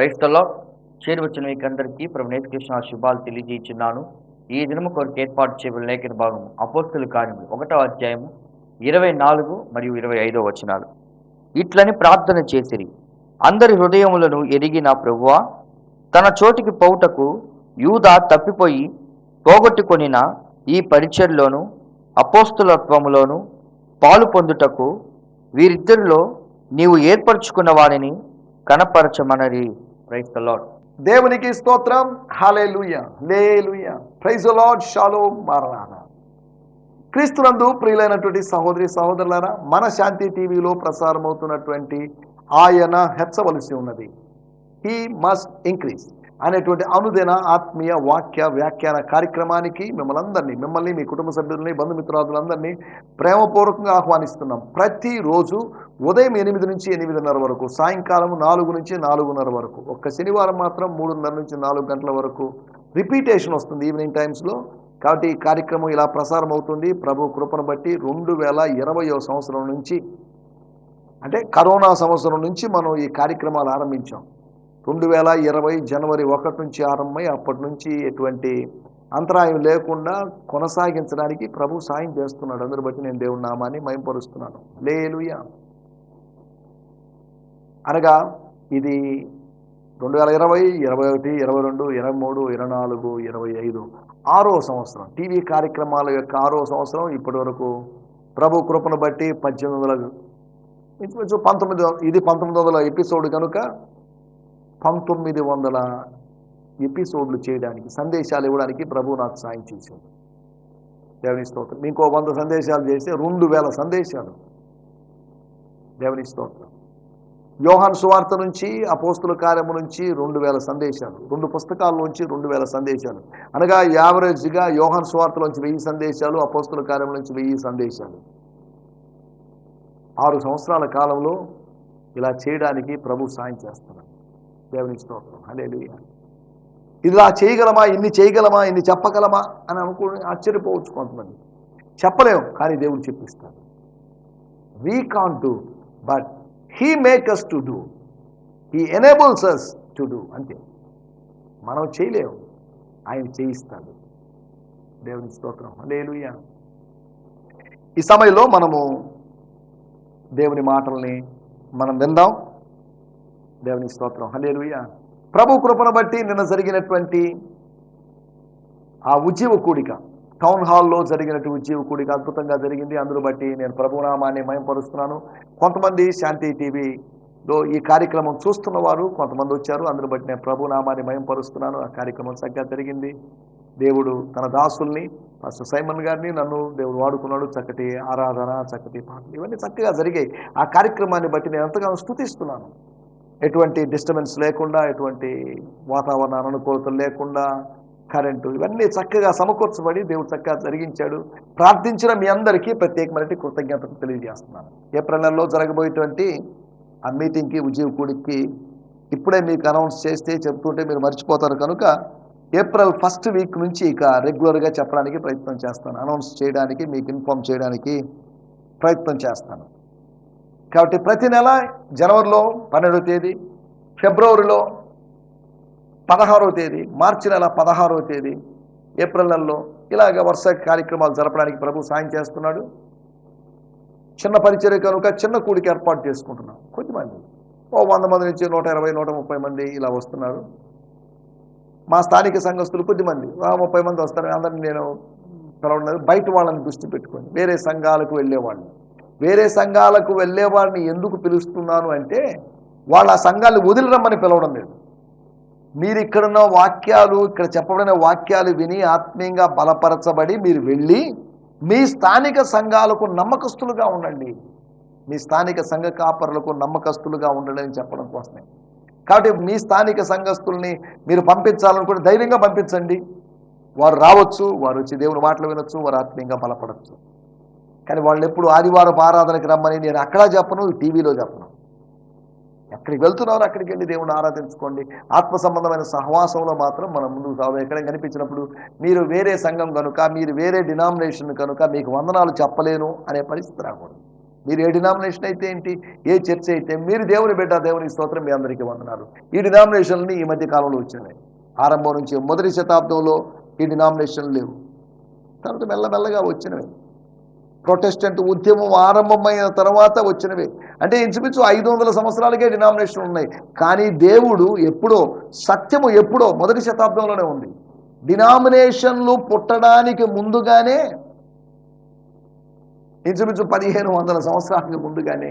క్రైస్తల్లో చేరువచ్చిన మీకు అందరికీ ప్రభు నేతకృష్ణ శుభాలు తెలియజేస్తున్నాను ఈ దినము కొరకు ఏర్పాటు చేయబడిన లేఖన భాగం అపోస్తుల కార్యములు ఒకటో అధ్యాయము ఇరవై నాలుగు మరియు ఇరవై ఐదో వచనాలు. ఇట్లని ప్రార్థన చేసిరి. అందరి హృదయములను ఎరిగిన ప్రభువ తన చోటికి పోవుటకు యూదా తప్పిపోయి పోగొట్టుకొనిన ఈ పరిచర్లోను అపోస్తులత్వములోను పాలు పొందుటకు వీరిద్దరిలో నీవు ఏర్పరచుకున్న వారిని కనపరచమనరి. ప్రైజ్ ద లాడ్ దేవునికి స్తోత్రం. హాలేలుయ లేలుయ ప్రైజ్ లాడ్ షాలో మారనాథ క్రీస్తునందు ప్రియులైనటువంటి సహోదరి సహోదరులారా మన శాంతి టీవీలో ప్రసారమవుతున్నటువంటి ఆయన హెచ్చవలసి ఉన్నది. హీ మస్ట్ ఇంక్రీజ్ అనేటువంటి అనుదిన ఆత్మీయ వాక్య వ్యాఖ్యాన కార్యక్రమానికి మిమ్మల్ని అందరినీ మిమ్మల్ని మీ కుటుంబ సభ్యులని బంధుమిత్రాదులందరినీ ప్రేమపూర్వకంగా ఆహ్వానిస్తున్నాం. ప్రతిరోజు ఉదయం ఎనిమిది నుంచి ఎనిమిదిన్నర వరకు సాయంకాలం నాలుగు నుంచి నాలుగున్నర వరకు ఒక్క శనివారం మాత్రం మూడున్నర నుంచి నాలుగు గంటల వరకు రిపీటేషన్ వస్తుంది ఈవినింగ్ టైమ్స్లో. కాబట్టి ఈ కార్యక్రమం ఇలా ప్రసారం అవుతుంది ప్రభు కృపను బట్టి రెండు వేల ఇరవయో సంవత్సరం నుంచి అంటే కరోనా సంవత్సరం నుంచి మనం ఈ కార్యక్రమాలు ఆరంభించాం. రెండు వేల ఇరవై జనవరి ఒకటి నుంచి ఆరంభమై అప్పటి నుంచి ఎటువంటి అంతరాయం లేకుండా కొనసాగించడానికి ప్రభు సాయం చేస్తున్నాడు. అందరు బట్టి నేను దేవుని నామాన్ని మైంపరుస్తున్నాను లేలుయా అనగా ఇది రెండు వేల ఇరవై ఇరవై ఒకటి ఇరవై రెండు ఇరవై మూడు ఇరవై నాలుగు ఇరవై ఐదు. ఆరో సంవత్సరం. టీవీ కార్యక్రమాల యొక్క ఆరో సంవత్సరం ఇప్పటి వరకు. ప్రభు కృపను బట్టి పద్దెనిమిది వందల ఇంచుమించు పంతొమ్మిది ఇది పంతొమ్మిది వందల ఎపిసోడ్ కనుక పంతొమ్మిది వందల ఎపిసోడ్లు చేయడానికి సందేశాలు ఇవ్వడానికి ప్రభు నాకు సాయం చేశాడు. దేవుని స్తోత్రం. ఇంకో వంద సందేశాలు చేస్తే రెండు వేల సందేశాలు. దేవుని స్తోత్రం. యోహాన్ సువార్త నుంచి అపోస్తుల కార్యము నుంచి రెండు వేల సందేశాలు. రెండు పుస్తకాల్లోంచి రెండు వేల సందేశాలు. అనగా యావరేజ్గా యోహాన్ సువార్తలోంచి వెయ్యి సందేశాలు అపోస్తుల కార్యం నుంచి వెయ్యి సందేశాలు. ఆరు సంవత్సరాల కాలంలో ఇలా చేయడానికి ప్రభు సాయం చేస్తున్నాడు దేవుని స్తోత్రం. అదే ఇలా చేయగలమా? ఇన్ని చేయగలమా? ఇన్ని చెప్పగలమా? అని అనుకుని ఆశ్చర్యపోవచ్చు కొంతమంది. చెప్పలేము కానీ దేవుడు చెప్పిస్తాడు. We can to but he make us to do he enables us to do అంతే. మనం చేయలేము. ఆయన చేయిస్తాడు. దేవుని స్తోత్రం. లేదు ఈ సమయంలో మనము దేవుని మాటల్ని మనం విందాం. దేవుని స్తోత్రం. హల్లెలూయా. ప్రభు కృపను బట్టి నిన్న జరిగినటువంటి ఆ ఉజ్జీవ కూడిక. టౌన్ హాల్లో జరిగినటువంటి ఉజ్జీవ అద్భుతంగా జరిగింది. అందును బట్టి నేను ప్రభునామాన్ని మయంపరుస్తున్నాను. కొంతమంది శాంతి టీవీలో ఈ కార్యక్రమం చూస్తున్న వారు కొంతమంది వచ్చారు. అందును బట్టి నేను ప్రభునామాన్ని మయంపరుస్తున్నాను. ఆ కార్యక్రమం చక్కగా జరిగింది. దేవుడు తన దాసుల్ని ఫస్ట్ సైమన్ గారిని నన్ను దేవుడు వాడుకున్నాడు. చక్కటి ఆరాధన చక్కటి పాటలు ఇవన్నీ చక్కగా జరిగాయి. ఆ కార్యక్రమాన్ని బట్టి నేను ఎంతగానో స్తుతిస్తున్నాను. ఎటువంటి డిస్టర్బెన్స్ లేకుండా ఎటువంటి వాతావరణ అనుకూలతలు లేకుండా కరెంటు ఇవన్నీ చక్కగా సమకూర్చబడి దేవుడు చక్కగా జరిగించాడు. ప్రార్థించిన మీ అందరికీ ప్రత్యేకమైన కృతజ్ఞతలు తెలియజేస్తున్నాను. ఏప్రిల్ నెలలో జరగబోయేటువంటి ఆ మీటింగ్కి ఉద్యోగ కూడికి ఇప్పుడే మీకు అనౌన్స్ చేస్తే చెప్తుంటే మీరు మర్చిపోతారు కనుక ఏప్రిల్ ఫస్ట్ వీక్ నుంచి ఇక రెగ్యులర్గా చెప్పడానికి ప్రయత్నం చేస్తాను. అనౌన్స్ చేయడానికి మీకు ఇన్ఫామ్ చేయడానికి ప్రయత్నం చేస్తాను. కాబట్టి ప్రతి నెల జనవరిలో పన్నెండవ తేదీ ఫిబ్రవరిలో పదహారవ తేదీ మార్చి నెల పదహారవ తేదీ ఏప్రిల్ నెలలో ఇలాగ వరుస కార్యక్రమాలు జరపడానికి ప్రభు సాయం చేస్తున్నాడు. చిన్న పరిచర్య కనుక చిన్న కూడికి ఏర్పాటు చేసుకుంటున్నాం. కొద్దిమంది. ఓ వంద మంది నుంచి నూట ఇరవై నూట ముప్పై మంది ఇలా వస్తున్నారు. మా స్థానిక సంఘస్థులు కొద్దిమంది. ముప్పై మంది వస్తారు. అందరిని నేను పిలవడం బయట వాళ్ళని దృష్టి పెట్టుకొని వేరే సంఘాలకు వెళ్ళేవాళ్ళు వేరే సంఘాలకు వెళ్ళేవాడిని ఎందుకు పిలుస్తున్నాను అంటే వాళ్ళ ఆ సంఘాలు వదిలిరమ్మని పిలవడం లేదు. మీరు ఇక్కడున్న వాక్యాలు ఇక్కడ చెప్పబడిన వాక్యాలు విని ఆత్మీయంగా బలపరచబడి మీరు వెళ్ళి మీ స్థానిక సంఘాలకు నమ్మకస్తులుగా ఉండండి. మీ స్థానిక సంఘ కాపరులకు నమ్మకస్తులుగా ఉండండి అని చెప్పడం కోసమే. కాబట్టి మీ స్థానిక సంఘస్థుల్ని మీరు పంపించాలనుకుంటే ధైర్యంగా పంపించండి. వారు రావచ్చు వారు వచ్చి దేవుని మాటలు వినొచ్చు వారు ఆత్మీయంగా బలపడవచ్చు కానీ వాళ్ళు ఎప్పుడు ఆదివారం ఆరాధనకి రమ్మని నేను అక్కడ చెప్పను టీవీలో చెప్పను. ఎక్కడికి వెళ్తున్నారో అక్కడికి వెళ్ళి దేవుని ఆరాధించుకోండి. ఆత్మ సంబంధమైన సహవాసంలో మాత్రం మనం ముందుకు సాగు. ఎక్కడ కనిపించినప్పుడు మీరు వేరే సంఘం కనుక మీరు వేరే డినామినేషన్ కనుక మీకు వందనాలు చెప్పలేను అనే పరిస్థితి రాకూడదు. మీరు ఏ డినామినేషన్ అయితే ఏంటి ఏ చర్చ అయితే మీరు దేవుని బిడ్డ దేవుని స్తోత్రం మీ అందరికీ వందనాలు. ఈ డినామినేషన్లని ఈ మధ్య కాలంలో వచ్చినాయి. ఆరంభం నుంచి మొదటి శతాబ్దంలో ఈ డినామినేషన్లు లేవు. తర్వాత మెల్లమెల్లగా వచ్చినవి. ప్రొటెస్టెంట్ ఉద్యమం ఆరంభమైన తర్వాత వచ్చినవి. అంటే ఇంచుమించు ఐదు వందల సంవత్సరాలకే డినామినేషన్ ఉన్నాయి. కానీ దేవుడు ఎప్పుడో సత్యము ఎప్పుడో మొదటి శతాబ్దంలోనే ఉంది. డినామినేషన్లు పుట్టడానికి ముందుగానే ఇంచుమించు పదిహేను వందల సంవత్సరాలకు ముందుగానే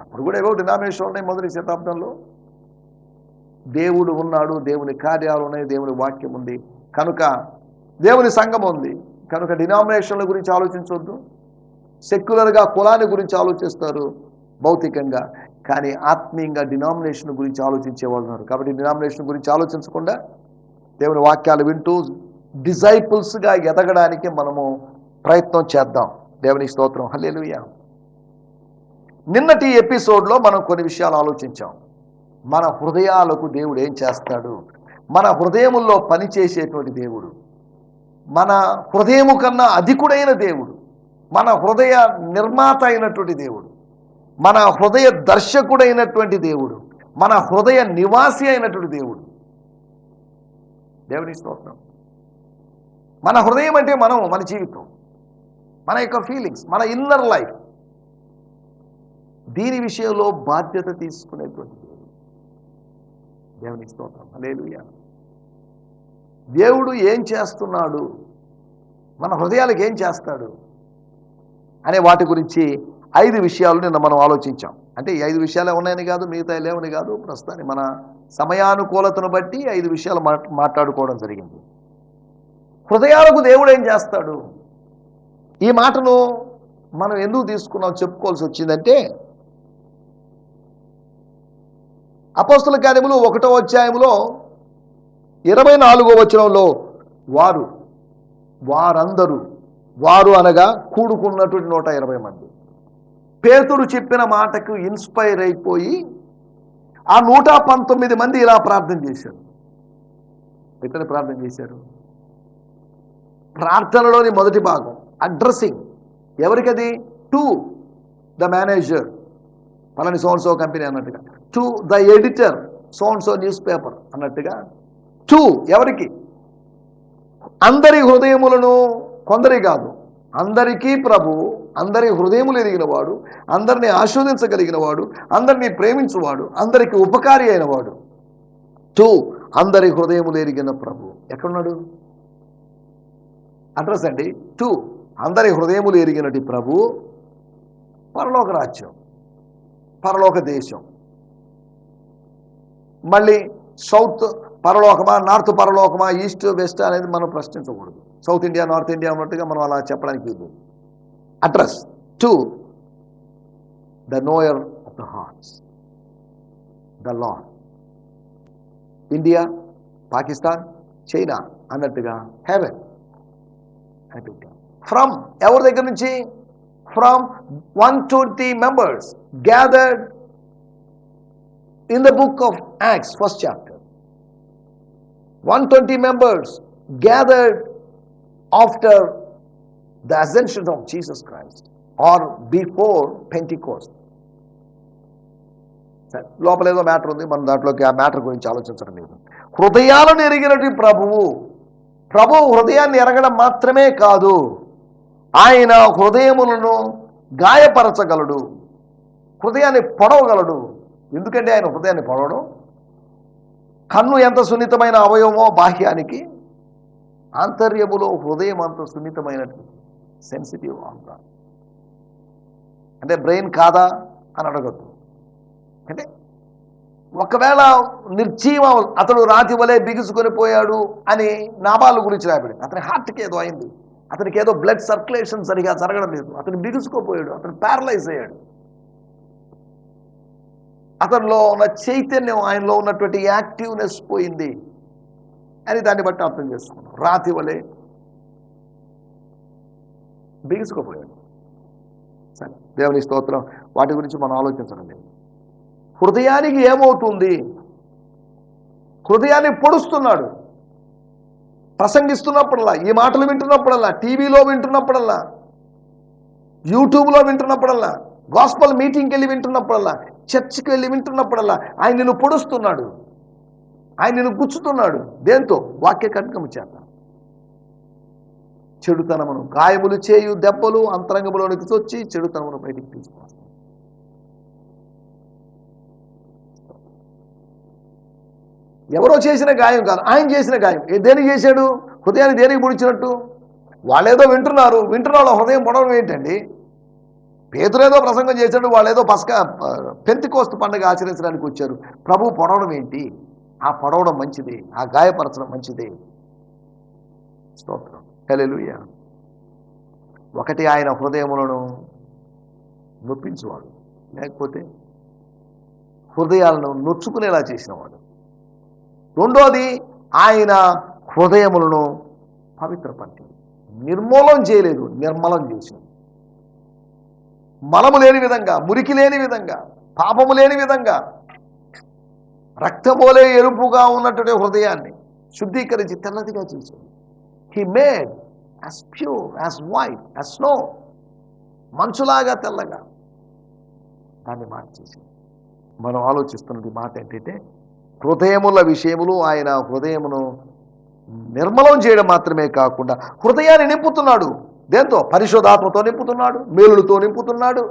అప్పుడు కూడా ఏవో డినామినేషన్ ఉన్నాయి మొదటి శతాబ్దంలో. దేవుడు ఉన్నాడు దేవుని కార్యాలు ఉన్నాయి దేవుని వాక్యం ఉంది. కనుక దేవుని సంఘం ఉంది. కనుక డినామినేషన్ల గురించి ఆలోచించవద్దు సెక్యులర్గా కులాన్ని గురించి ఆలోచిస్తారు భౌతికంగా. కానీ ఆత్మీయంగా డినామినేషన్ గురించి ఆలోచించే వాళ్ళు ఉన్నారు. కాబట్టి డినామినేషన్ గురించి ఆలోచించకుండా దేవుని వాక్యాలు వింటూ డిజైపుల్స్గా ఎదగడానికి మనము ప్రయత్నం చేద్దాం. దేవుని స్తోత్రం. హల్లెలూయా. నిన్నటి ఎపిసోడ్లో మనం కొన్ని విషయాలు ఆలోచించాం. మన హృదయాలకు దేవుడు ఏం చేస్తాడు? మన హృదయముల్లో పనిచేసేటువంటి దేవుడు. మన హృదయము కన్నా అధికుడైన దేవుడు. మన హృదయ నిర్మాత అయినటువంటి దేవుడు. మన హృదయ దర్శకుడైనటువంటి దేవుడు. మన హృదయ నివాసి అయినటువంటి దేవుడు. దేవుని స్తోత్రం. మన హృదయం అంటే మనం మన జీవితం. మన యొక్క ఫీలింగ్స్ మన ఇన్నర్ లైఫ్ దీని విషయంలో బాధ్యత తీసుకునేటువంటి దేవుడు. దేవుని స్తోత్రం. లేదు దేవుడు ఏం చేస్తున్నాడు? మన హృదయాలకు ఏం చేస్తాడు? అనే వాటి గురించి ఐదు విషయాలు నిన్న మనం ఆలోచించాం. అంటే ఈ ఐదు విషయాలే ఉన్నాయని కాదు మిగతా లేవని కాదు ప్రస్తుతాన్ని మన సమయానుకూలతను బట్టి ఐదు విషయాలు మాట్లాడుకోవడం జరిగింది. హృదయాలకు దేవుడు ఏం చేస్తాడు? ఈ మాటను మనం ఎందుకు తీసుకున్నాం చెప్పుకోవాల్సి వచ్చిందంటే అపోస్తుల కార్యములు ఒకటో అధ్యాయములో ఇరవై నాలుగో వచనంలో వారు వారందరూ వారు అనగా కూడుకున్నటువంటి నూట ఇరవై మంది. పేతురు చెప్పిన మాటకు ఇన్స్పైర్ అయిపోయి ఆ నూట పంతొమ్మిది మంది ఇలా ప్రార్థన చేశారు. ఎక్కడ ప్రార్థన చేశారు? ప్రార్థనలోని మొదటి భాగం అడ్రస్సింగ్ ఎవరికది? టు ద మేనేజర్ పలాని సోన్సో కంపెనీ అన్నట్టుగా. To the editor so and so newspaper అన్నట్టుగా. టు ఎవరికి? అందరి హృదయములను కొందరి కాదు. అందరికీ ప్రభు అందరి హృదయములు ఎరిగిన వాడు అందరిని ఆస్వాదించగలిగిన వాడు అందరినీ ప్రేమించువాడు అందరికీ ఉపకారి అయిన వాడు టూ అందరి హృదయములు ఎరిగిన ప్రభు. ఎక్కడున్నాడు? అడ్రస్ అండి. టూ అందరి హృదయములు ఎరిగినటి ప్రభు పరలోక రాజ్యం పరలోక దేశం. మళ్ళీ సౌత్ పరలోకమా నార్త్ పరలోకమా ఈస్ట్ వెస్ట్ అనేది మనం ప్రశ్నించకూడదు. సౌత్ ఇండియా నార్త్ ఇండియా ఉన్నట్టుగా మనం అలా చెప్పడానికి వీలు address to the knower of the hearts. The Lord India Pakistan China అన్నట్టుగా హెవెన్. అని పెట్టాం. ఫ్రమ్ ఎవరి దగ్గర నుంచి? From one twenty members gathered in the book of Acts first chapter. One twenty members gathered after the ascension of Jesus Christ or before Pentecost సరే లోపల ఏదో matter ఉంది మనం దాంట్లోకి ఆ మ్యాటర్ గురించి ఆలోచించడం లేదు. హృదయాలను ఎరిగినటి ప్రభువు ప్రభు హృదయాన్ని ఎరగడం మాత్రమే కాదు ఆయన హృదయములను గాయపరచగలడు హృదయాన్ని పొడవగలడు. ఎందుకంటే ఆయన హృదయాన్ని పొడవడం? కన్ను ఎంత సున్నితమైన అవయవమో బాహ్యానికి ఆంతర్యములో హృదయం అంత సున్నితమైనట్టు సెన్సిటివ్ అంతా. అంటే బ్రెయిన్ కాదా అని అడగద్దు. అంటే ఒకవేళ నిర్జీవ అతడు రాతి వలె బిగుసుకొని పోయాడు అని నాబాలు గురించి రాబడి అతని హార్ట్కి ఏదో అయింది. అతనికి ఏదో బ్లడ్ సర్క్యులేషన్ సరిగా జరగడం లేదు. అతను బిగుసుకోపోయాడు. అతను ప్యారలైజ్ అయ్యాడు. అతనిలో ఉన్న చైతన్యం ఆయనలో ఉన్నటువంటి యాక్టివ్నెస్ పోయింది. అని దాన్ని బట్టి అర్థం చేసుకున్నాం. రాతి వలె బిగుసుకోపోయాడు. సరే దేవుని స్తోత్రం. వాటి గురించి మనం ఆలోచించడం లేదు. హృదయానికి ఏమవుతుంది? హృదయాన్ని పొడుస్తున్నాడు. ప్రసంగిస్తున్నప్పుడల్లా ఈ మాటలు వింటున్నప్పుడల్లా టీవీలో వింటున్నప్పుడల్లా యూట్యూబ్లో వింటున్నప్పుడల్లా గాస్పల్ మీటింగ్కి వెళ్ళి వింటున్నప్పుడల్లా చర్చ్కి వెళ్ళి వింటున్నప్పుడల్లా ఆయన నిన్ను పొడుస్తున్నాడు. ఆయన నిన్ను గుచ్చుతున్నాడు. దేంతో? వాక్య కట్కము చేత. చెడుతనమును గాయములు చేయు దెబ్బలు అంతరంగములోనికి వచ్చి చెడుతనమును బయటికి తీసుకొస్తాయి ఎవరో చేసిన గాయం కాదు. ఆయన చేసిన గాయం. దేనికి చేశాడు? హృదయాన్ని దేనికి పొడిచినట్టు వాళ్ళేదో వింటున్నారు. వింటున్న వాళ్ళ హృదయం పొడవడం ఏంటండి? పేతులేదో ప్రసంగం చేశాడు. వాళ్ళేదో పసక పెంతికోస్తు పండుగ ఆచరించడానికి వచ్చారు. ప్రభు పొడవడం ఏంటి? ఆ పొడవడం మంచిది ఆ గాయపరచడం మంచిది. స్తోత్రం. హల్లెలూయ. ఒకటి ఆయన హృదయములను నొప్పించేవాడు లేకపోతే హృదయాలను నొచ్చుకునేలా చేసినవాడు. రెండోది ఆయన హృదయములను పవిత్రపరిచి నిర్మూలం చేయలేదు నిర్మలం చేసింది మలము లేని విధంగా మురికి లేని విధంగా పాపము లేని విధంగా రక్తపోలే ఎరుపుగా ఉన్నటువంటి హృదయాన్ని శుద్ధీకరించి తెల్లదిగా చేశాడు. He made as pure as white as snow మంచులాగా తెల్లగా దాన్ని మార్చేసింది మనం ఆలోచిస్తున్నది మాట ఏంటంటే హృదయముల విషయములు ఆయన హృదయమును నిర్మలం చేయడం మాత్రమే కాకుండా హృదయాన్ని నింపుతున్నాడు. దేంతో? పరిశోధాత్మతో నింపుతున్నాడు మేలులతో నింపుతున్నాడు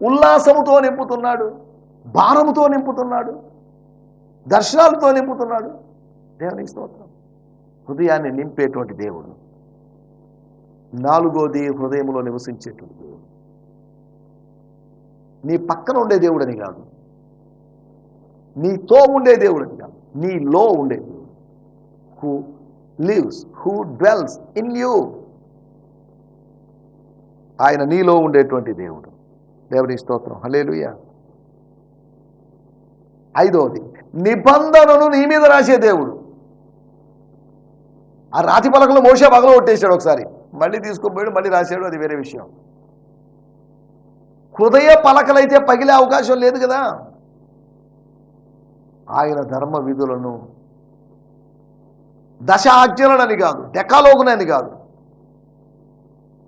ఉల్లాసముతో నింపుతున్నాడు. భారముతో నింపుతున్నాడు దర్శనాలతో నింపుతున్నాడు. దేవునికి స్తోత్రం. హృదయాన్ని నింపేటువంటి దేవుడు. నాలుగోది హృదయంలో నివసించేటువంటి దేవుడు. నీ పక్కన ఉండే దేవుడని కాదు. నీతో ఉండే దేవుడని కాదు. నీలో ఉండే దేవుడు. Who lives who dwells in you ఆయన నీలో ఉండేటువంటి దేవుడు. దేవుని స్తోత్రం. హలేలుయా ఐదవది నిబంధనను నీ మీద రాసే దేవుడు. ఆ రాతి పలకలు మోసే పగల కొట్టేశాడు ఒకసారి. మళ్ళీ తీసుకుపోయాడు మళ్ళీ రాశాడు అది వేరే విషయం. హృదయ పలకలైతే పగిలే అవకాశం లేదు కదా. ఆయన ధర్మ విధులను దశ ఆజ్ఞలనని కాదు డెకాలోగునని కాదు.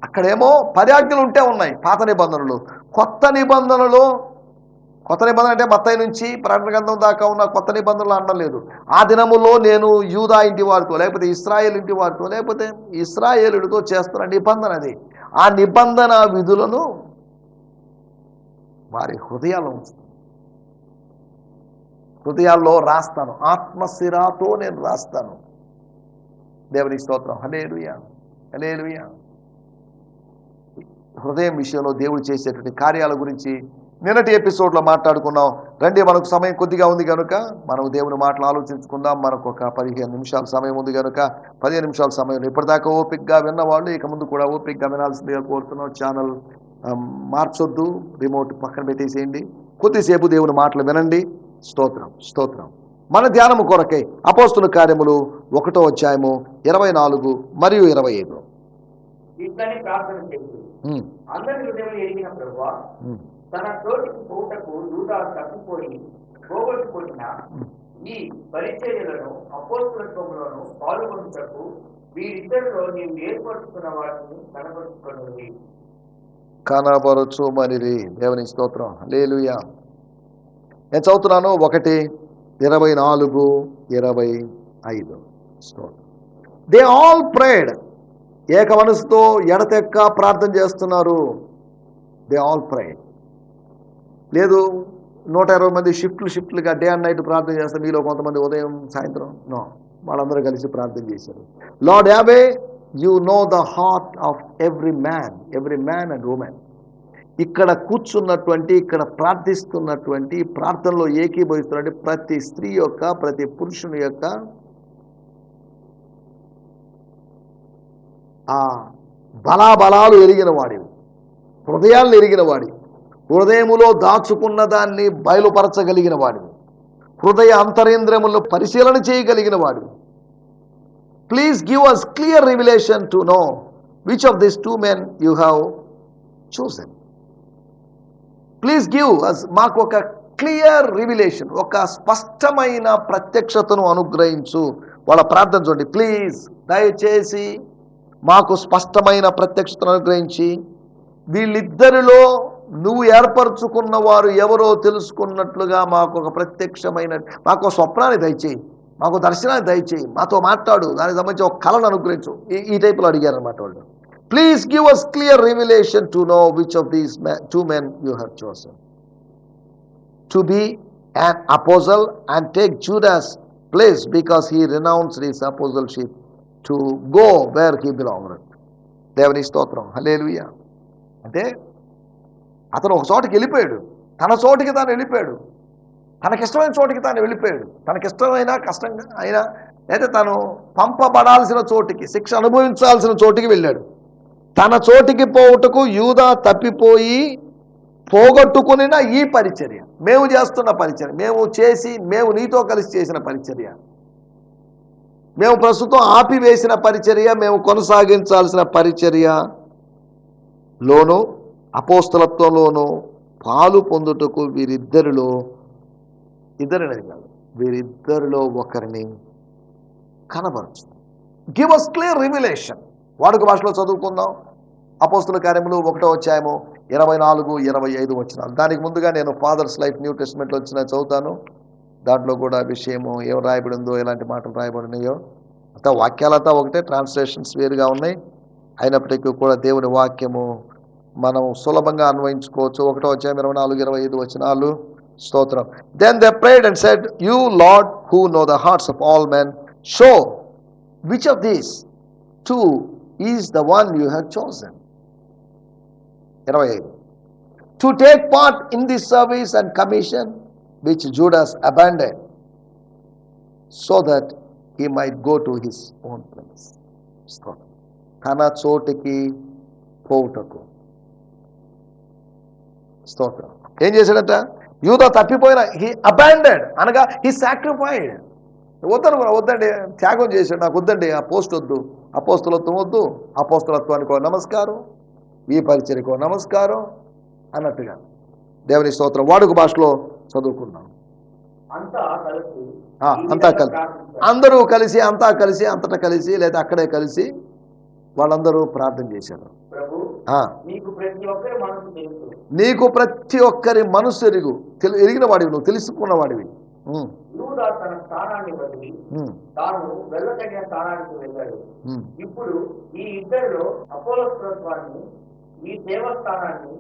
అక్కడేమో పది ఆజ్ఞలు ఉంటే ఉన్నాయి పాత నిబంధనలు. కొత్త నిబంధనలు కొత్త నిబంధన అంటే మత్తయి నుంచి ప్రకటన గ్రంథం దాకా ఉన్న కొత్త నిబంధనలు అనడం లేదు ఆ దినములో నేను యూదా ఇంటి వారితో లేకపోతే ఇస్రాయేల్ ఇంటి వారితో లేకపోతే ఇస్రాయేలుడితో చేస్తున్న నిబంధన అది. ఆ నిబంధన విధులను వారి హృదయాల్లో ఉంచుతాను. హృదయాల్లో రాస్తాను. ఆత్మశిరాతో నేను రాస్తాను. దేవునికి స్తోత్రం. హలేలుయా హలేలుయా హృదయం విషయంలో దేవుడు చేసేటువంటి కార్యాల గురించి నిన్నటి ఎపిసోడ్లో మాట్లాడుకున్నాం. రండి మనకు సమయం కొద్దిగా ఉంది కనుక మనం దేవుని మాటలు ఆలోచించుకుందాం. మనకు ఒక పదిహేను నిమిషాల సమయం ఉంది కనుక పదిహేను నిమిషాల సమయం ఇప్పటిదాకా ఓపిక్గా విన్నవాళ్ళు ఇక ముందు కూడా ఓపిక్గా వినాల్సిందిగా కోరుతున్నాం. ఛానల్ మార్చొద్దు రిమోట్ పక్కన పెట్టేసేయండి. కొద్దిసేపు దేవుని మాటలు వినండి. స్తోత్రం స్తోత్రం. మన ధ్యానము కొరకై అపోస్తుల కార్యములు ఒకటో అధ్యాయము ఇరవై నాలుగు మరియు ఇరవై ఐదు. ప్రార్థన తన తోటికి పోటకు యూదా తప్పిపోయి పోగొట్టుకున్న ఈ పరిచర్యలను అపోస్తులత్వములను పాల్గొనుటకు వీరిద్దరిలో నీవు ఏర్పరుచుకున్న వాటిని కనబరుచుకున్నది కనబరచు మరిది దేవుని స్తోత్రం. లేలుయా నేను చదువుతున్నాను ఒకటి ఇరవై నాలుగు ఇరవై ఐదు. స్తోత్రం. దే ఆల్ ప్రేడ్ ఏక మనసుతో ఎడతెక్క ప్రార్థన చేస్తున్నారు. దే ఆల్ ప్రేడ్ లేదు నూట ఇరవై మంది షిఫ్ట్లు షిఫ్ట్లుగా డే అండ్ నైట్ ప్రార్థన చేస్తారు మీలో కొంతమంది ఉదయం సాయంత్రం నో వాళ్ళందరూ కలిసి ప్రార్థన చేశారు. Lord యాబే you know the heart of every man every man and women. ఇక్కడ కూర్చున్నటువంటి ఇక్కడ ప్రార్థిస్తున్నటువంటి ప్రార్థనలో ఏకీభవిస్తున్నటువంటి ప్రతి స్త్రీ యొక్క ప్రతి పురుషుని యొక్క ఆ బలాబలాలు ఎరిగిన వాడివి. హృదయాలను ఎరిగిన వాడివి. హృదయములో దాచుకున్న దాన్ని బయలుపరచగలిగిన వాడివి. హృదయ అంతరేంద్రములను పరిశీలన చేయగలిగిన వాడివి. Please give us clear revelation to know which of this two men you have chosen please give us మాకు ఒక క్లియర్ రివిలేషన్ ఒక స్పష్టమైన ప్రత్యక్షతను అనుగ్రహించు. వాళ్ళ ప్రార్థన చూడండి. ప్లీజ్ దయచేసి మాకు స్పష్టమైన ప్రత్యక్షతను అనుగ్రహించి. వీళ్ళిద్దరిలో నువ్వు ఏర్పరచుకున్న వారు ఎవరో తెలుసుకున్నట్లుగా మాకు ఒక ప్రత్యక్షమైన మాకు స్వప్నాన్ని దయచేయి. మాకు దర్శనాన్ని దయచేయి. మాతో మాట్లాడు. దానికి సంబంధించి ఒక కళను అనుగ్రహించు. ఈ టైప్లో అడిగారనమాట వాళ్ళు. Please give us clear revelation to know which of these two men you have chosen to be an apostle and take Judas' place because he renounced his apostleship to go where he belonged. దేవుని స్తోత్రం. Hallelujah అంటే అతను ఒక చోటికి వెళ్ళిపోయాడు. తన చోటికి తాను వెళ్ళిపోయాడు. తనకిష్టమైన చోటికి తాను వెళ్ళిపోయాడు. తనకిష్టమైన కష్టంగా అయినా అయితే తను పంపబడాల్సిన చోటికి శిక్ష అనుభవించాల్సిన చోటికి వెళ్ళాడు. తన చోటికి పోవుటకు యూదా తప్పిపోయి పోగొట్టుకునిన ఈ పరిచర్య. మేము చేస్తున్న పరిచర్య. మేము చేసి మేము నీతో కలిసి చేసిన పరిచర్య. మేము ప్రస్తుతం ఆపివేసిన పరిచర్య మేము కొనసాగించాల్సిన పరిచర్య లోను అపోస్తలత్వంలోనూ పాలు పొందుటకు వీరిద్దరిలో ఇద్దరిని కాదు వీరిద్దరిలో ఒకరిని కనబరచు గివ్ అస్ క్లియర్ రివిలేషన్ వాడుక భాషలో చదువుకుందాం. అపోస్తుల కార్యములు ఒకటో వచ్చాయము ఇరవై నాలుగు ఇరవై ఐదు వచ్చిన దానికి ముందుగా నేను ఫాదర్స్ లైఫ్ న్యూ టెస్ట్మెంట్లో వచ్చిన చదువుతాను. దాంట్లో కూడా విషయము ఏం రాయబడిందో ఎలాంటి మాటలు రాయబడినాయో అంతా వాక్యాలంతా ఒకటే ట్రాన్స్లేషన్స్ వేరుగా ఉన్నాయి. అయినప్పటికీ కూడా దేవుని వాక్యము మనం సులభంగా అన్వయించుకోవచ్చు. ఒకటో అధ్యాయం ఇరవై నాలుగు ఇరవై ఐదు వచనాలు. స్తోత్రం. Then the prayed and said you Lord who know the hearts of all men show which of these two is the one you have chosen ఇరవై ఐదు. To take part in this service and commission which Judas abandoned so that he might go to his own place తన చోటికి పోవుటకు. స్తోత్రం. ఏం చేశాడట? యూద తప్పిపోయిన హీ అబాండెడ్ అనగా హీ సాక్రిఫైడ్ వద్దను వద్దండి త్యాగం చేశాడు నాకు వద్దండి ఆ పోస్ట్ వద్దు అపోస్తులత్వం వద్దు అపోస్తులత్వానికో నమస్కారం ఈ పరిచయకో నమస్కారం అన్నట్టుగా. దేవుని స్తోత్రం వాడుక భాషలో చదువుకున్నాం అంతా కలిసి. అందరూ కలిసి అంతా కలిసి అంతటా కలిసి లేదా అక్కడే కలిసి వాళ్ళందరూ ప్రార్థన చేశారు. నీకు ప్రతి ఒక్కరి మనసు ఎరుగు. తెలి ఎరిగిన వాడివి నువ్వు తెలుసుకున్న వాడివి. ఉమ్, యూదా తన స్థానాన్ని వదిలి ఉమ్, తాను వెళ్ళతగిన స్థానానికి వెళ్ళాడు. ఉమ్. ఇప్పుడు ఈ ఇద్దరిలో ఈ దేవస్థానాన్ని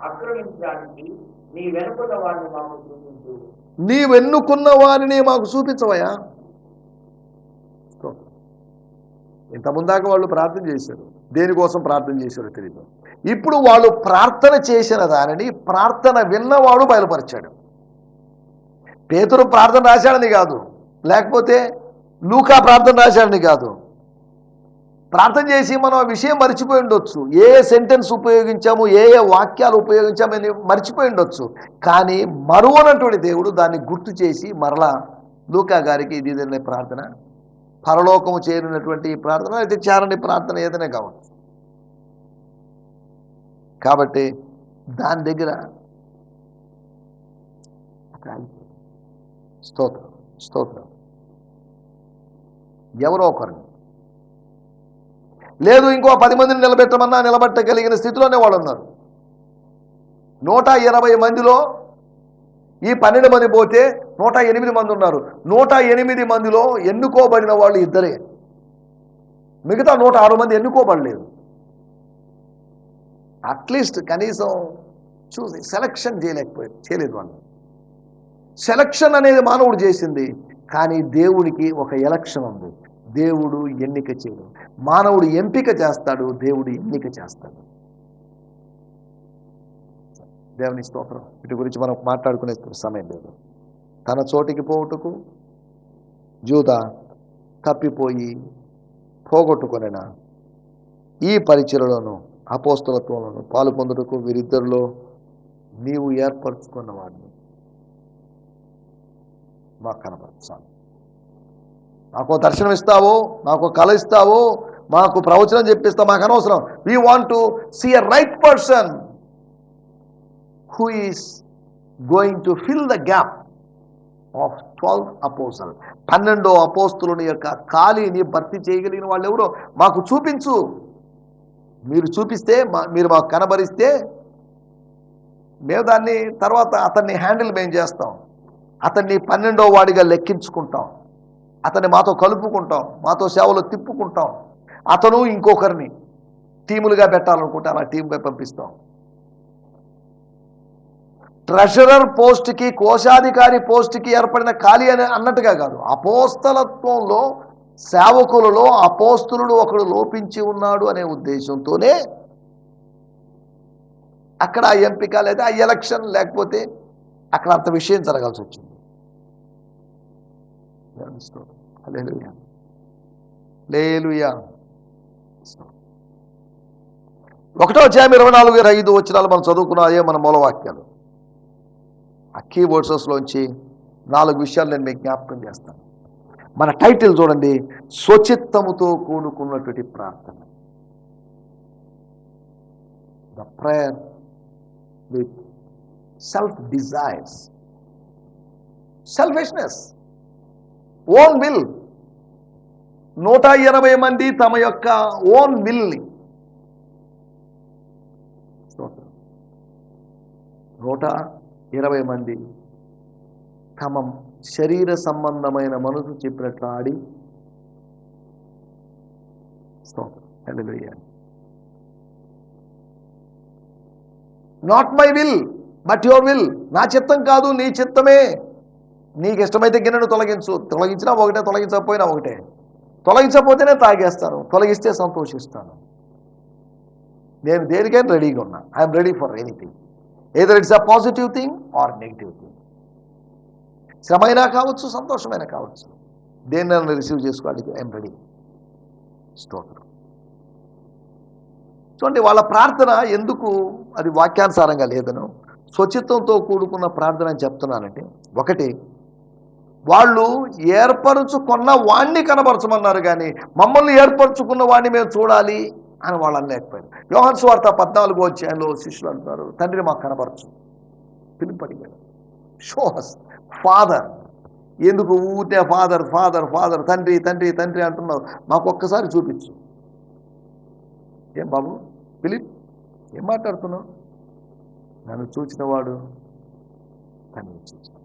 ఆక్రమించడానికి నీ వెనుకున్న వారిని మాకు చూపించు. నీవు ఎన్నుకున్న వారిని మాకు చూపించవయ్యా? ఇంత ముందాక వాళ్ళు ప్రార్థన చేశారు. దేనికోసం ప్రార్థన చేశారో తెలియదు ఇప్పుడు వాళ్ళు ప్రార్థన చేసిన దానిని ప్రార్థన విన్నవాడు బయలుపరిచాడు. పేతురు ప్రార్థన రాశాడని కాదు. లేకపోతే లూకా ప్రార్థన రాశాడని కాదు. ప్రార్థన చేసి మనం ఆ విషయం మర్చిపోయి ఉండొచ్చు. ఏ సెంటెన్స్ ఉపయోగించాము ఏ ఏ వాక్యాలు ఉపయోగించామని మర్చిపోయి ఉండొచ్చు. కానీ మరువనటువంటి దేవుడు దాన్ని గుర్తు చేసి మరలా లూకా గారికి ఇది ప్రార్థన పరలోకము చేరినటువంటి ఈ ప్రార్థన అయితే చేరని ప్రార్థన ఏదైనా కావచ్చు. కాబట్టి దాని దగ్గర స్తోత్రం స్తోత్రం. ఎవరో ఒకరిని లేదు ఇంకో పది మందిని నిలబెట్టమన్నా నిలబెట్టగలిగిన స్థితిలోనే వాళ్ళు ఉన్నారు. నూట ఇరవై మందిలో ఈ పన్నెండు మంది పోతే నూట ఎనిమిది మంది ఉన్నారు. నూట ఎనిమిది మందిలో ఎన్నుకోబడిన వాళ్ళు ఇద్దరే. మిగతా నూట ఆరు మంది ఎన్నుకోబడలేదు. అట్లీస్ట్ కనీసం చూసి సెలక్షన్ చేయలేకపోయారు చేయలేదు వాళ్ళు. సెలక్షన్ అనేది మానవుడు చేసింది కానీ దేవుడికి ఒక ఎలక్షన్ ఉంది. దేవుడు ఎన్నిక చేయడు. మానవుడు ఎంపిక చేస్తాడు దేవుడు ఎన్నిక చేస్తాడు. దేవుని స్తోత్రం. వీటి గురించి మనం మాట్లాడుకునే సమయం లేదు. తన చోటికి పోవుటకు జూద తప్పిపోయి పోగొట్టుకొనిన ఈ పరిచయలను అపోస్తలత్వంలోను పాలు పొందుటకు వీరిద్దరిలో నీవు ఏర్పరచుకున్న వాడిని మాకు కనపరచాలి. నాకు దర్శనం ఇస్తావు నాకు కళ ఇస్తావు మాకు ప్రవచనం చెప్పిస్తావు మాకు అనవసరం. We want to see a right person who is going to fill the gap of twelve apostle పన్నెండో అపోస్తులని యొక్క ఖాళీని భర్తీ చేయగలిగిన వాళ్ళు ఎవరో మాకు చూపించు. మీరు చూపిస్తే మా మీరు మాకు కనబరిస్తే మేము దాన్ని తర్వాత అతన్ని హ్యాండిల్ మేము చేస్తాం. అతన్ని పన్నెండో వాడిగా లెక్కించుకుంటాం. అతన్ని మాతో కలుపుకుంటాం. మాతో సేవలు తిప్పుకుంటాం. అతను ఇంకొకరిని టీములుగా పెట్టాలనుకుంటే అలా టీంగా పంపిస్తాం. ట్రెషరర్ పోస్ట్కి కోశాధికారి పోస్ట్కి ఏర్పడిన ఖాళీ అని అన్నట్టుగా కాదు. అపోస్తలత్వంలో సేవకులలో అపోస్తులుడు ఒకడు లోపించి ఉన్నాడు అనే ఉద్దేశంతోనే అక్కడ ఆ ఎంపిక లేదా ఆ ఎలక్షన్ లేకపోతే అక్కడ అంత విషయం జరగాల్సి వచ్చింది. హల్లెలూయా. హల్లెలూయా. ఒకటో అధ్యాయం ఇరవై నాలుగు ఇరవై ఐదు వచ్చినాలు మనం చదువుకున్న అదే మన మూలవాక్యాలు. ఆ కీ వర్డ్సెస్లోంచి నాలుగు విషయాలు నేను మీకు జ్ఞాపకం చేస్తాను. మన టైటిల్ చూడండి స్వచిత్తముతో కూడుకున్నటువంటి ప్రార్థన. The prayer with self desires selfishness own will నూట ఇరవై మంది తమ యొక్క ఓన్ విల్ని నూట ఇరవై మంది. తమ శరీర సంబంధమైన మనసు చెప్పినట్లు ఆడి not my will but your will నా చిత్తం కాదు నీ చిత్తమే. నీకు ఇష్టమైతే గిన్నెను తొలగించు. తొలగించినా ఒకటే తొలగించకపోయినా ఒకటే. తొలగించకపోతేనే తాగేస్తాను. తొలగిస్తే సంతోషిస్తాను. నేను దేనికైనా రెడీగా ఉన్నా. I'm ready for anything either it's a positive thing or negative thing శ్రమైనా కావచ్చు సంతోషమైనా కావచ్చు. దేన్ని రిసీవ్ చేసుకోవడానికి ఐఎమ్ రెడీ స్తోత్రం. చూడండి వాళ్ళ ప్రార్థన ఎందుకు అది వాక్యానుసారంగా లేదను స్వచిత్వంతో కూడుకున్న ప్రార్థన అని చెప్తున్నానంటే ఒకటి వాళ్ళు ఏర్పరచుకున్న వాణ్ణి కనబరచమన్నారు కానీ మమ్మల్ని ఏర్పరచుకున్న వాడిని మేము చూడాలి. అని వాళ్ళు అనలేకపోయారు. యోహన్ స్వార్థ పద్నాలుగో అధ్యాయంలో శిష్యులు అంటున్నారు తండ్రి మాకు కనపరచు పిలుపడిగాడు షోహస్ ఫాదర్. ఎందుకు? ఊరినే ఫాదర్ ఫాదర్ ఫాదర్ తండ్రి తండ్రి తండ్రి అంటున్నావు. మాకు ఒక్కసారి చూపించు. ఏం బాబు? పిలిప్ ఏం మాట్లాడుతున్నావు? నన్ను చూచినవాడు తను చూచిన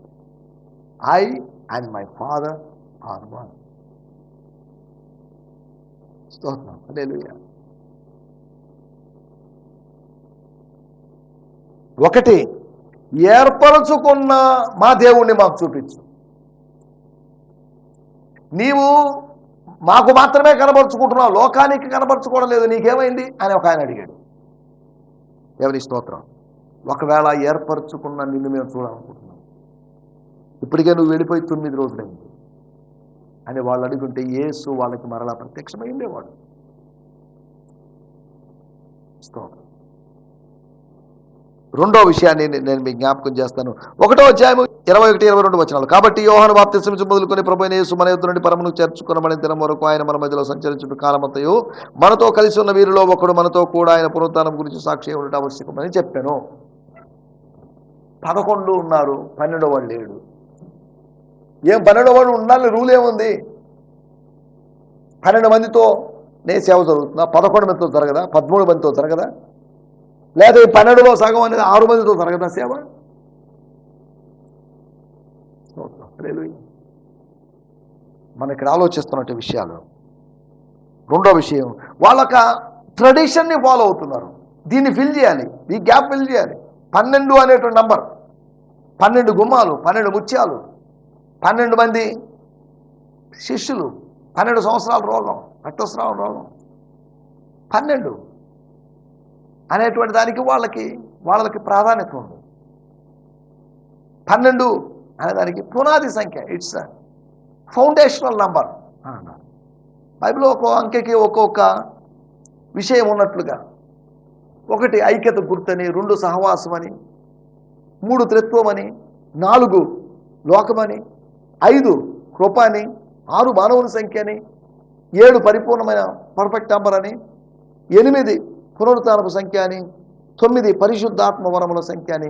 I and my father are one. స్తోత్రం. హల్లెలూయా. ఒకటి ఏర్పరచుకున్న మా దేవుణ్ణి మాకు చూపించు. నీవు మాకు మాత్రమే కనబరుచుకుంటున్నావు లోకానికి కనబరుచుకోవడం లేదు నీకేమైంది అని ఒక ఆయన అడిగాడు. ఎవరి స్తోత్రం. ఒకవేళ ఏర్పరచుకున్న నిన్ను మేము చూడాలనుకుంటున్నాం. ఇప్పటికే నువ్వు వెళ్ళిపోయి తొమ్మిది రోజులైంది అని వాళ్ళు అడుగుంటే యేసు వాళ్ళకి మరలా ప్రత్యక్షమైండేవాడు స్తోత్రం. రెండో విషయాన్ని నేను- మీకు జ్ఞాపకం చేస్తాను. ఒకటో అధ్యాయం ఇరవై ఒకటి ఇరవై రెండు వచనాలు. కాబట్టి యోహన బాప్తిసం మొదలుకొని ప్రభు యేసు మన యొద్ద నుండి పరమును చేర్చుకున్నమని దినం వరకు ఆయన మన మధ్యలో సంచరించుడు కాలమంతయు మనతో కలిసి ఉన్న వీరిలో ఒకడు మనతో కూడా ఆయన పునరుత్నం గురించి సాక్షి ఉండటం ఆవశ్యకమని చెప్పాను. పదకొండు ఉన్నారు పన్నెండో వాళ్ళు లేడు. ఏం పన్నెండో వాళ్ళు ఉండాలని రూల్ ఏముంది? పన్నెండు మందితో నే సేవ జరుగుతుందా? పదకొండు మందితో జరగదా? పదమూడు మందితో జరగదా? లేదా ఈ పన్నెండులో సగం అనేది ఆరు మందితో జరగదా సేవ స్తోత్రం. మనం ఇక్కడ ఆలోచిస్తున్నట్టు విషయాలు. రెండో విషయం వాళ్ళొక ట్రెడిషన్ని ఫాలో అవుతున్నారు. దీన్ని ఫిల్ చేయాలి. ఈ గ్యాప్ ఫిల్ చేయాలి. పన్నెండు అనేటువంటి నంబర్ పన్నెండు గుమ్మాలు పన్నెండు ముత్యాలు పన్నెండు మంది శిష్యులు పన్నెండు సంవత్సరాల రోగం రక్తస్రావం రోగం. పన్నెండు. అనేటువంటి దానికి వాళ్ళకి వాళ్ళకి ప్రాధాన్యత ఉంది పన్నెండు అనే దానికి పునాది సంఖ్య. ఇట్స్ ఫౌండేషనల్ నంబర్ అన్నారు. బైబిల్లో ఒక్కో అంకెకి ఒక్కొక్క విషయం ఉన్నట్లుగా ఒకటి ఐక్యత గుర్తని రెండు సహవాసం అని మూడు త్రిత్వం అని నాలుగు లోకమని ఐదు కృప అని ఆరు మానవుని సంఖ్య అని ఏడు పరిపూర్ణమైన పర్ఫెక్ట్ నంబర్ అని ఎనిమిది పునరుత్నపు సంఖ్య అని తొమ్మిది పరిశుద్ధాత్మ వరముల సంఖ్య అని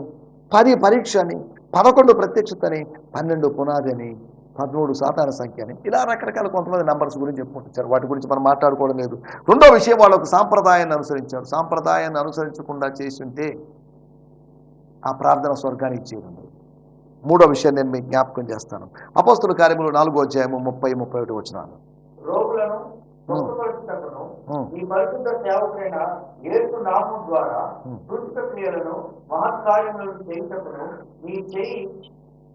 పది పరీక్ష అని పదకొండు ప్రత్యక్షత అని పన్నెండు పునాది అని పదమూడు సాధారణ సంఖ్య అని ఇలా రకరకాల కొంతమంది నెంబర్స్ గురించి చెప్పుకుంటారు. వాటి గురించి మనం మాట్లాడుకోవడం లేదు. రెండో విషయం వాళ్ళకు సాంప్రదాయాన్ని అనుసరించారు. సాంప్రదాయాన్ని అనుసరించకుండా చేస్తుంటే ఆ ప్రార్థన స్వర్గానికి చేరింది. మూడో విషయం నేను మీకు జ్ఞాపకం చేస్తాను. అపోస్తుల కార్యములు నాలుగో అధ్యాయము ముప్పై ముప్పై ఒకటి వచ్చినాను రోగులను ఈ పరిశుద్ధ సేవకుడైన నామం ద్వారా. సూచిత క్రియలను మహత్కార్యములను చేయుటకును చేయి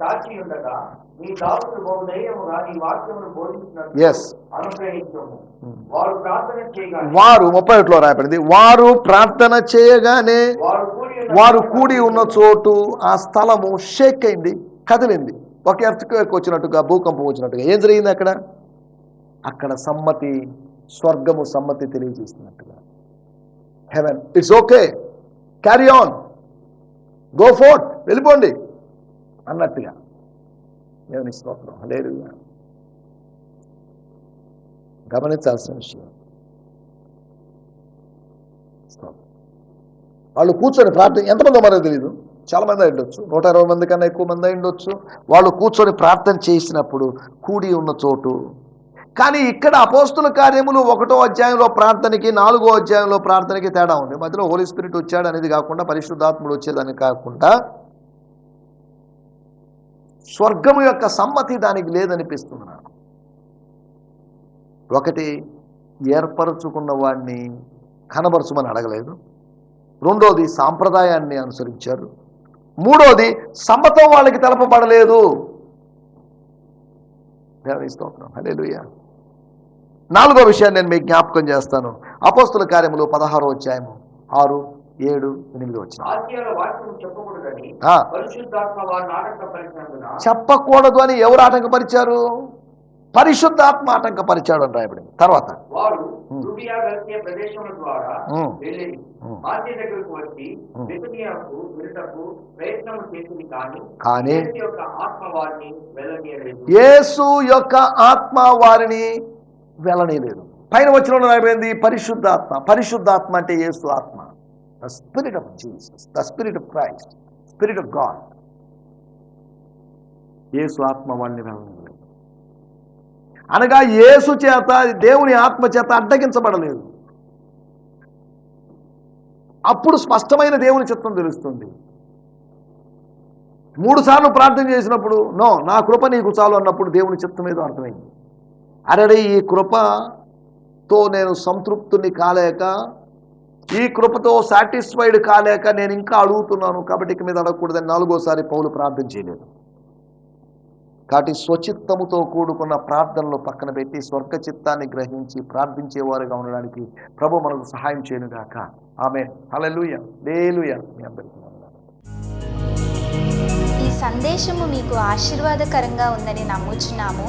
సాక్షి ఉండగా నీ దాసులు బహు ధైర్యముగా నీ వాక్యమును బోధించినట్టు Yes. అనుగ్రహించము. వారు ప్రార్థన చేయగానే వారు ముప్పై ఒకటిలో రాయబడింది వారు ప్రార్థన చేయగానే వారు కూడి ఉన్న చోటు ఆ స్థలము షేక్ అయింది కదిలింది ఒక ఎర్త్క్వేక్ వచ్చినట్టుగా భూకంపం వచ్చినట్టుగా ఏం జరిగింది అక్కడ అక్కడ సమ్మతి స్వర్గము సమ్మతి తెలియజేస్తున్నట్టుగా. Heaven it's okay carry on go forth వెళ్ళిపోండి. అన్నట్టుగా. దేవుని స్తోత్రం. లేదు గమనించాల్సిన విషయం. వాళ్ళు కూర్చొని ప్రార్థన ఎంతమంది మనకు తెలియదు చాలా అయ్యుండొచ్చు నూట ఇరవై మంది కన్నా ఎక్కువ మంది అయ్యుండొచ్చు వాళ్ళు కూర్చొని ప్రార్థన చేసినప్పుడు కూడి ఉన్న చోటు కానీ ఇక్కడ అపోస్తుల కార్యములు ఒకటో అధ్యాయంలో ప్రార్థనకి నాలుగో అధ్యాయంలో ప్రార్థనకి తేడా ఉంది. మధ్యలో హోలీ స్పిరిట్ వచ్చాడు అనేది కాకుండా పరిశుద్ధాత్ముడు వచ్చేదని కాకుండా స్వర్గము యొక్క సమ్మతి దానికి లేదనిపిస్తుంది నాకు. ఒకటి ఏర్పరచుకున్న వాడిని కనబరచమని అడగలేదు. రెండోది సాంప్రదాయాన్ని అనుసరించారు. మూడోది సమ్మతం వాళ్ళకి తెలపబడలేదు. దేవుని స్తోత్రం. హల్లెలూయా. నాలుగో విషయాన్ని నేను మీకు జ్ఞాపకం చేస్తాను. అపోస్తుల కార్యములు పదహారో అధ్యాయము ఆరు ఏడు ఎనిమిది వచ్చిన చెప్పకూడదు అని ఎవరు ఆటంకపరిచారు? పరిశుద్ధాత్మ ఆటంకపరిచాడు అని రాయబడింది. తర్వాత. కానీ కానీ యేసు యొక్క ఆత్మ వారిని వెళ్ళనేలేదు పైన వచ్చిన ఏమైంది పరిశుద్ధాత్మ. పరిశుద్ధాత్మ అంటే ఏసు ఆత్మ. The spirit of Jesus the spirit of Christ spirit of God. ఏసు ఆత్మ వారిని వెళ్ళలేదు అనగా ఏసు చేత దేవుని ఆత్మ చేత అడ్డగించబడలేదు. అప్పుడు స్పష్టమైన దేవుని చిత్తం తెలుస్తుంది. మూడు సార్లు ప్రార్థన చేసినప్పుడు నో నా కృప నీకు చాలు అన్నప్పుడు దేవుని చిత్తం ఏదో అర్థమైంది. అరే ఈ కృపతో నేను సంతృప్తుని కాలేక ఈ కృపతో సాటిస్ఫైడ్ కాలేక నేను ఇంకా అడుగుతున్నాను కాబట్టి ఇక మీద అడగకూడదని నాలుగోసారి పౌలు ప్రార్థన చేయలేదు. కాబట్టి స్వచిత్తముతో కూడుకున్న ప్రార్థనలు పక్కన పెట్టి స్వర్గ చిత్తాన్ని గ్రహించి ప్రార్థించేవారుగా ఉండడానికి ప్రభు మనకు సహాయం చేయనుగాక. ఆమె హలలుయ లేలుయ మీ అందరికీ ఈ సందేశము మీకు ఆశీర్వాదకరంగా ఉందని నమ్ముచున్నాము.